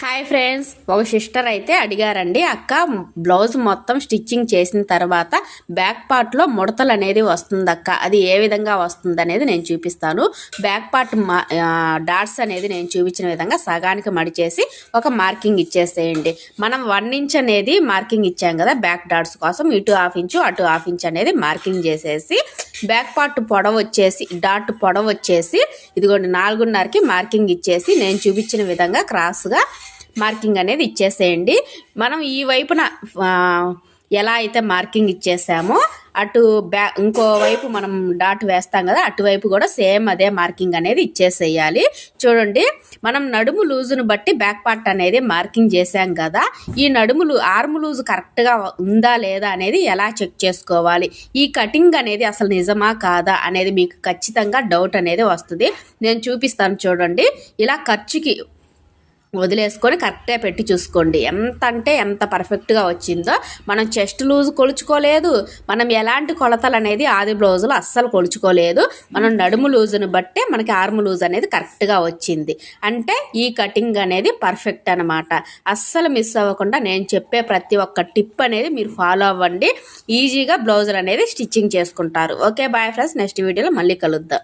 Hi friends. ఒక sister అయితే అడిగారండి అక్క బ్లౌజ్ మొత్తం స్టిచ్చింగ్ చేసిన తర్వాత బ్యాక్ పార్ట్లో ముడతలు అనేది వస్తుంది అక్క అది ఏ విధంగా వస్తుంది అనేది నేను చూపిస్తాను. బ్యాక్ పార్ట్ డాట్స్ అనేది నేను చూపించిన విధంగా సగానికి మడిచేసి ఒక మార్కింగ్ ఇచ్చేసేయండి. మనం వన్ ఇంచ్ అనేది మార్కింగ్ ఇచ్చాం కదా బ్యాక్ డాట్స్ కోసం ఇటు హాఫ్ ఇంచు అటు హాఫ్ ఇంచ్ అనేది మార్కింగ్ చేసేసి బ్యాక్ పార్ట్ పొడవ వచ్చేసి డాట్ పొడవ వచ్చేసి ఇదిగోండి నాలుగున్నరకి మార్కింగ్ ఇచ్చేసి నేను చూపించిన విధంగా క్రాస్గా మార్కింగ్ అనేది ఇచ్చేసేయండి. మనం ఈ వైపున ఎలా అయితే మార్కింగ్ ఇచ్చేసామో అటు బ్యా ఇంకో వైపు మనం డాట్ వేస్తాం కదా అటువైపు కూడా సేమ్ అదే మార్కింగ్ అనేది ఇచ్చేసేయాలి. చూడండి మనం నడుము లూజును బట్టి బ్యాక్ పార్ట్ అనేది మార్కింగ్ చేసాం కదా ఈ నడుములు ఆర్మ్ లూజ్ కరెక్ట్గా ఉందా లేదా అనేది ఎలా చెక్ చేసుకోవాలి? ఈ కటింగ్ అనేది అసలు నిజమా కాదా అనేది మీకు ఖచ్చితంగా డౌట్ అనేది వస్తుంది. నేను చూపిస్తాను చూడండి ఇలా ఖర్చుకి వదిలేసుకొని కరెక్ట్గా పెట్టి చూసుకోండి. ఎంత అంటే ఎంత పర్ఫెక్ట్గా వచ్చిందో. మనం చెస్ట్ లూజ్ కొలుచుకోలేదు. మనం ఎలాంటి కొలతలు అనేది ఆది బ్లౌజులు అస్సలు కొలుచుకోలేదు. మనం నడుము లూజుని బట్టే మనకి ఆర్మ్ లూజ్ అనేది కరెక్ట్గా వచ్చింది. అంటే ఈ కటింగ్ అనేది పర్ఫెక్ట్ అనమాట అస్సలు మిస్ అవ్వకుండా నేను చెప్పే ప్రతి ఒక్క టిప్ అనేది మీరు ఫాలో అవ్వండి. ఈజీగా బ్లౌజులు అనేది స్టిచ్చింగ్ చేసుకుంటారు. Okay bye friends. నెక్స్ట్ వీడియోలో మళ్ళీ కలుద్దాం.